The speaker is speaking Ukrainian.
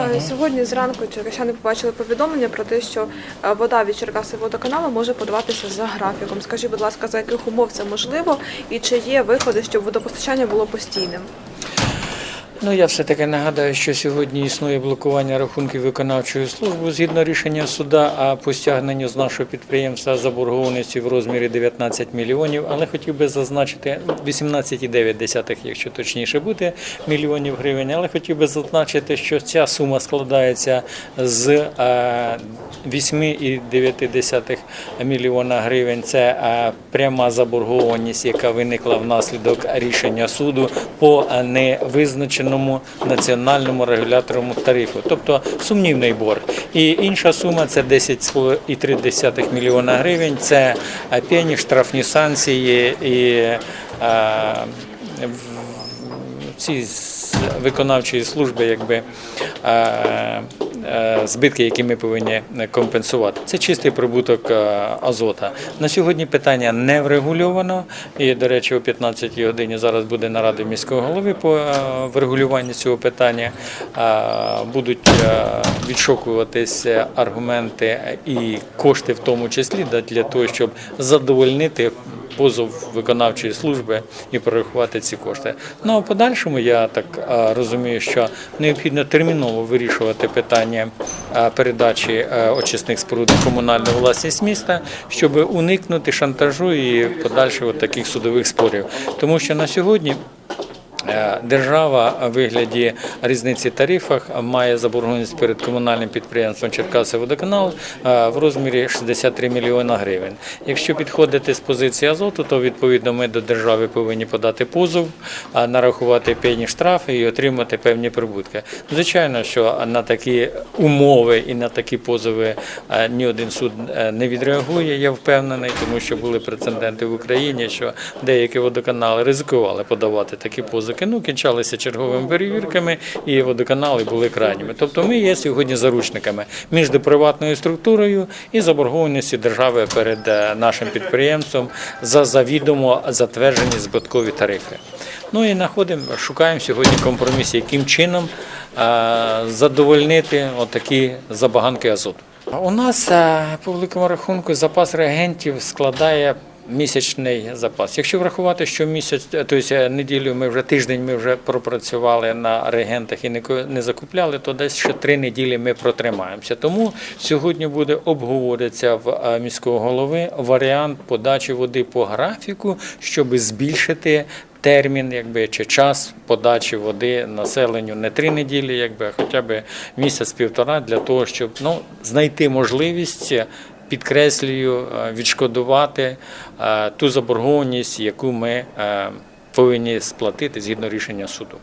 Е, Сьогодні зранку черкащани побачили повідомлення про те, що е, вода від Черкаси-водоканалу може подаватися за графіком. Скажіть, будь ласка, за яких умов це можливо і чи є виходи, щоб водопостачання було постійним? Ну, я все-таки нагадаю, що сьогодні існує блокування рахунків виконавчої служби згідно рішення суда, а по стягненню з нашого підприємства заборгованості в розмірі 19 мільйонів. Але хотів би зазначити 18,9, якщо точніше бути, мільйонів гривень. Але хотів би зазначити, що ця сума складається з е, 8,9 мільйона гривень. Це е, пряма заборгованість, яка виникла внаслідок рішення суду по е, невизначеному національному регуляторному тарифу, тобто сумнівний борг. І інша сума це 10,3 мільйона гривень. Це е, пені, штрафні санкції і е, ці виконавчої служби, якби е, збитки, які ми повинні компенсувати. Це чистий прибуток е, азота. На сьогодні питання не врегульовано. І, до речі, о 15 годині зараз буде нарада міського голови по е, врегулюванню цього питання. Е, Будуть е, відшукуватися аргументи і кошти, в тому числі, для того, щоб задовольнити позов виконавчої служби і прорахувати ці кошти. Ну а в подальшому я так розумію, що необхідно терміново вирішувати питання передачі очисних споруд комунальної власність міста, щоб уникнути шантажу і подальшого таких судових спорів. Тому що на сьогодні. Е, Держава у вигляді різниці тарифах має заборгованість перед комунальним підприємством Черкаси-Водоканал е, в розмірі 63 мільйона гривень. Якщо підходити з позиції азоту, то відповідно ми до держави повинні подати позов, а, нарахувати певні штрафи і отримати певні прибутки. Звичайно, що на такі умови і на такі позови е, ні один суд е, не відреагує. Я впевнений, тому що були прецеденти в Україні, що деякі водоканали ризикували подавати такі позики. Ну, кінчалися черговими перевірками, і водоканали були крайніми. Тобто ми є сьогодні заручниками між приватною структурою і заборгованістю держави перед е, нашим підприємством за завідомо затверджені збиткові тарифи. Ну і знаходимо, шукаємо сьогодні компроміс, яким чином е, задовольнити отакі забаганки азоту. У нас е, по великому рахунку запас реагентів складає місячний запас. Якщо врахувати, що місяць, тобто неділю ми вже тиждень ми вже пропрацювали на реагентах і не закупляли, то десь ще три неділі ми протримаємося. Тому сьогодні буде обговорюватися в е, міського голови варіант подачі води по графіку, щоб збільшити. Термін, якби чи час подачі води населенню не три неділі, якби а хоча б місяць-півтора для того, щоб ну знайти можливість підкреслюю, е, відшкодувати е, ту заборгованість, яку ми е, повинні сплатити згідно рішення суду.